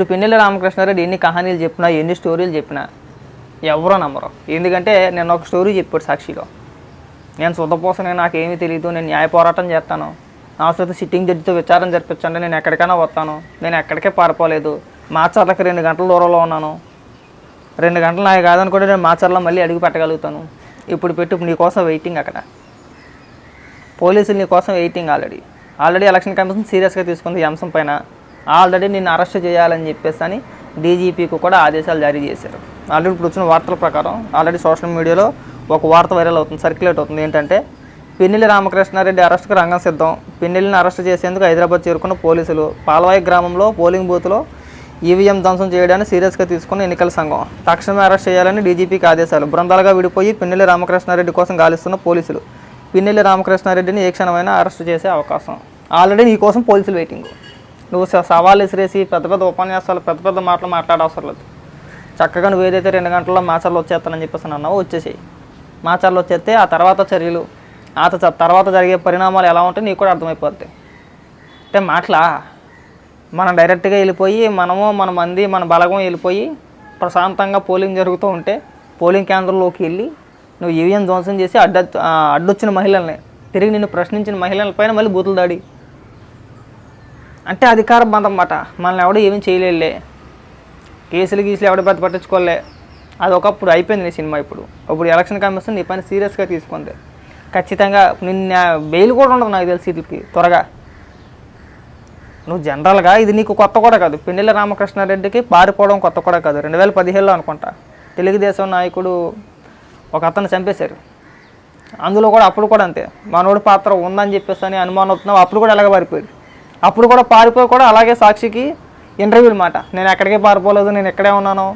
ఇప్పుడు పిన్నెల రామకృష్ణారెడ్డి ఎన్ని కహానీలు చెప్పినా ఎన్ని స్టోరీలు చెప్పినా ఎవరో నమ్మరు. ఎందుకంటే నేను ఒక స్టోరీ చెప్పాడు సాక్షిలో. నేను సుద్దపోసనే నాకేమీ తెలియదు నేను న్యాయ పోరాటం చేస్తాను. అవసరం సిట్టింగ్ జడ్జితో విచారం జరిపించండి నేను ఎక్కడికైనా వస్తాను. నేను ఎక్కడికే పారిపోలేదు. మాచర్లకు రెండు గంటల దూరంలో ఉన్నాను. రెండు గంటలు నాకు కాదనుకుంటే నేను మాచర్లో మళ్ళీ అడుగు పెట్టగలుగుతాను. ఇప్పుడు పెట్టు నీకోసం వెయిటింగ్ అక్కడ. పోలీసులు నీ కోసం waiting already already election commission సీరియస్గా తీసుకుంది ఈ అంశం పైన. ఆల్రెడీ నిన్ను అరెస్ట్ చేయాలని చెప్పేసి అని డీజీపీకి కూడా ఆదేశాలు జారీ చేశారు. ఆల్రెడీ ఇప్పుడు వచ్చిన వార్తల ప్రకారం ఆల్రెడీ సోషల్ మీడియాలో ఒక వార్త వైరల్ అవుతుంది సర్క్యులేట్ అవుతుంది. ఏంటంటే పిన్నెల్లి రామకృష్ణారెడ్డి అరెస్టుకు రంగం సిద్ధం. పిన్నెల్లిని అరెస్ట్ చేసేందుకు హైదరాబాద్ చేరుకున్న పోలీసులు పాలవాయి గ్రామంలో పోలింగ్ బూత్లో ఈవీఎం ధ్వంసం చేయడాన్ని సీరియస్గా తీసుకున్న ఎన్నికల సంఘం. తక్షణమే అరెస్ట్ చేయాలని డీజీపీకి ఆదేశాలు. బృందాలుగా విడిపోయి పిన్నెల్లి రామకృష్ణారెడ్డి కోసం గాలిస్తున్న పోలీసులు. పిన్నెల్లి రామకృష్ణారెడ్డిని ఏ క్షణమైనా అరెస్ట్ చేసే అవకాశం. ఆల్రెడీ నీ కోసం పోలీసులు వెయిటింగ్. నువ్వు సవాలు విసిరేసి పెద్ద పెద్ద ఉపన్యాసాలు పెద్ద పెద్ద మాటలు మాట్లాడవసరం లేదు చక్కగా నువ్వు ఏదైతే రెండు గంటల్లో మాచర్లు వచ్చేస్తానని చెప్పేసి అన్నావో వచ్చేసేయి. మాచర్లు వచ్చేస్తే ఆ తర్వాత చర్యలు ఆ తర్వాత జరిగే పరిణామాలు ఎలా ఉంటాయి నీకు కూడా అర్థమైపోద్ది. అంటే మాటలా? మనం డైరెక్ట్గా వెళ్ళిపోయి మనము మన మంది మన బలగం వెళ్ళిపోయి ప్రశాంతంగా పోలింగ్ జరుగుతూ ఉంటే పోలింగ్ కేంద్రంలోకి వెళ్ళి నువ్వు ఈవీఎం ధ్వంసం చేసి అడ్డ అడ్డొచ్చిన మహిళల్ని తిరిగి నిన్ను ప్రశ్నించిన మహిళలపైన మళ్ళీ బూతులు దాడి. అంటే అధికార బంధం అన్నమాట మనల్ని ఎవడో ఏమీ చేయలేలే కేసులు గీసులు ఎవడ పెద్ద పట్టించుకోలే. అది ఒకప్పుడు అయిపోయింది నీ సినిమా ఇప్పుడు. ఇప్పుడు ఎలక్షన్ కమిషన్ నీ పని సీరియస్గా తీసుకుంది ఖచ్చితంగా నిన్న బెయిల్ కూడా ఉండదు నాకు తెలిసి వీటికి త్వరగా. నువ్వు జనరల్గా ఇది నీకు కొత్త కూడా కాదు. పిన్నెల రామకృష్ణారెడ్డికి పారిపోవడం కొత్త కూడా కాదు. రెండు వేల పదిహేడులో అనుకుంటా. తెలుగుదేశం నాయకుడు ఒక అతను చంపేశారు. అందులో కూడా అప్పుడు కూడా అంతే. మనోడి పాత్ర ఉందని చెప్పేసి అని అనుమానం అవుతున్నావు అప్పుడు కూడా ఎలాగ పారిపోయింది అప్పుడు కూడా పారిపోయి కూడా అలాగే సాక్షికి ఇంటర్వ్యూలు మాట. నేను ఎక్కడికే పారిపోలేదు నేను ఎక్కడే ఉన్నాను.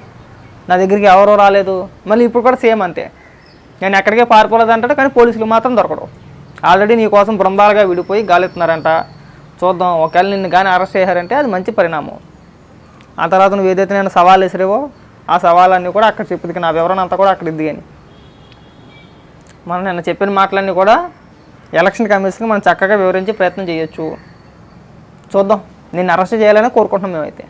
నా దగ్గరికి ఎవరో రాలేదు. మళ్ళీ ఇప్పుడు కూడా సేమ్ అంతే. నేను ఎక్కడికే పారిపోలేదు అంటాడు కానీ పోలీసులు మాత్రం దొరకడు. ఆల్రెడీ నీ కోసం బృందాలుగా విడిపోయి గాలెత్తున్నారంట. చూద్దాం ఒకవేళ నిన్ను కానీ అరెస్ట్ చేశారంటే అది మంచి పరిణామం. ఆ తర్వాత నువ్వు ఏదైతే నేను సవాల్ వేసిరేవో ఆ సవాళ్ళన్నీ కూడా అక్కడ చెప్పింది నా వివరణ అంతా కూడా అక్కడ ఇద్ది కానీ మనం నిన్న చెప్పిన మాటలన్నీ కూడా ఎలక్షన్ కమిషన్కి మనం చక్కగా వివరించే ప్రయత్నం చేయొచ్చు. చూద్దాం. నిన్ను అరెస్ట్ చేయాలని కోరుకుంటున్నాం మేమైతే.